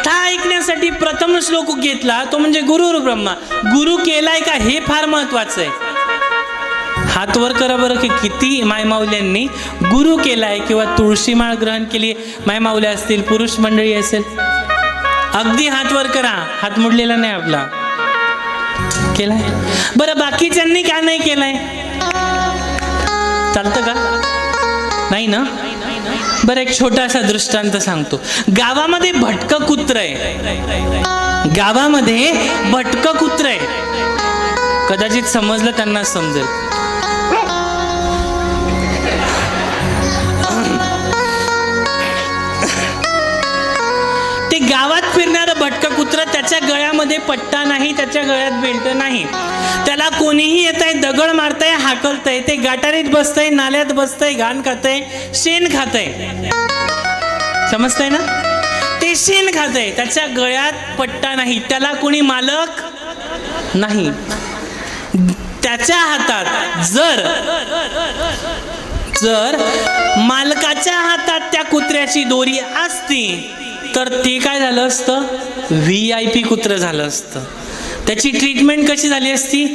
कथा ऐकण्यासाठी प्रथम श्लोक घेतला तो म्हणजे गुरुर ब्रह्मा. गुरु केलाय का हे फार महत्वाचं आहे. हात वर करा बरं की किती मायमाऊल्यांनी गुरु केलाय किंवा तुळशी माळ ग्रहण केली. मायमावल्या असतील पुरुष मंडळी असेल. अगदी हात वर करा. हात मुडलेला नाही आपला. केलाय? बरं बाकीच्यांनी का नाही केलाय? चालतं का? नाही ना? बरं एक छोटासा दृष्टांत सांगतो. गावामध्ये भटकं कुत्र आहे. गावामध्ये भटकं कुत्र आहे. कदाचित समजलं त्यांना समजेल. गळ्यामध्ये पट्टा नाही त्याच्या गळ्यात बेल्ट नाही. त्याला कोणीही येत आहे दगड मारतंय हाकलतंय ते गाठारीत बसतंय नाल्यात बसतंय घाण खातंय शेण खातंय. समजतंय ना? ते शेण खातंय त्याच्या गळ्यात पट्टा नाही त्याला कोणी मालक नाही. त्याच्या हातात जर जर मालकाच्या हातात त्या कुत्र्याची दोरी असती तर ते काय झालं असतं? व्ही आय पी कुत्रं झालं असतं. त्याची ट्रीटमेंट कशी झाली असती?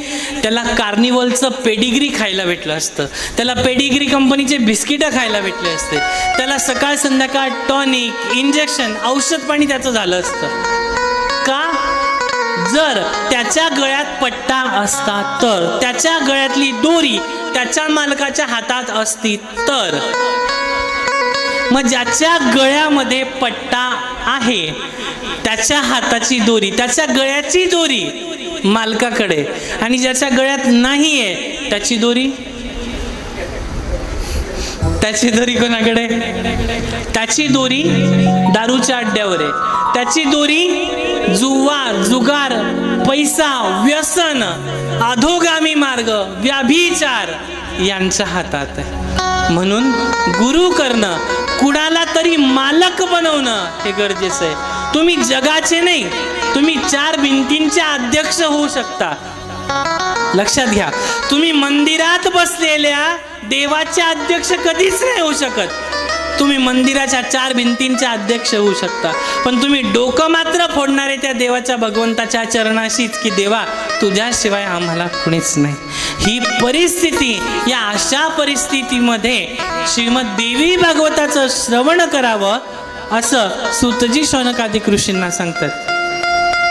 त्याला कार्निवलचं पेडिग्री खायला भेटलं असतं. त्याला पेडिग्री कंपनीचे बिस्किटं खायला भेटले असते. त्याला सकाळ संध्याकाळ टॉनिक इंजेक्शन औषध पाणी त्याचं झालं असतं. का? जर त्याच्या गळ्यात पट्टा असता तर त्याच्या गळ्यातली दोरी त्याच्या मालकाच्या हातात असती तर मग ज्याच्या गळ्यामध्ये पट्टा आहे त्याच्या हाताची दोरी त्याच्या गळ्याची दोरी मालकाकडे आणि ज्याच्या गळ्यात नाहीये त्याची दोरी? त्याची दोरी कोणाकडे? त्याची दोरी दारूच्या अड्ड्यावर आहे. त्याची दोरी जुवा जुगार पैसा व्यसन अधोगामी मार्ग व्याभिचार यांच्या हातात आहे. म्हणून गुरु करणं कुणाला तरी मालक बनवणं हे गरजेचं आहे. तुम्ही जगाचे नाही तुम्ही चार भिंतींचे अध्यक्ष होऊ शकता. लक्षात घ्या तुम्ही मंदिरात बसलेल्या देवाचे अध्यक्ष कधीच नाही होऊ शकत. तुम्ही मंदिराच्या चार भिंतींचे अध्यक्ष होऊ शकता. पण तुम्ही डोकं मात्र फोडणारे त्या देवाच्या भगवंताच्या चरणाशीच की देवा तुझ्याशिवाय आम्हाला कुणीच नाही. ही परिस्थिती या अशा परिस्थितीमध्ये श्रीमद देवी भागवताचं श्रवण करावं असं सुतजी शौनकादी ऋषींना सांगतात.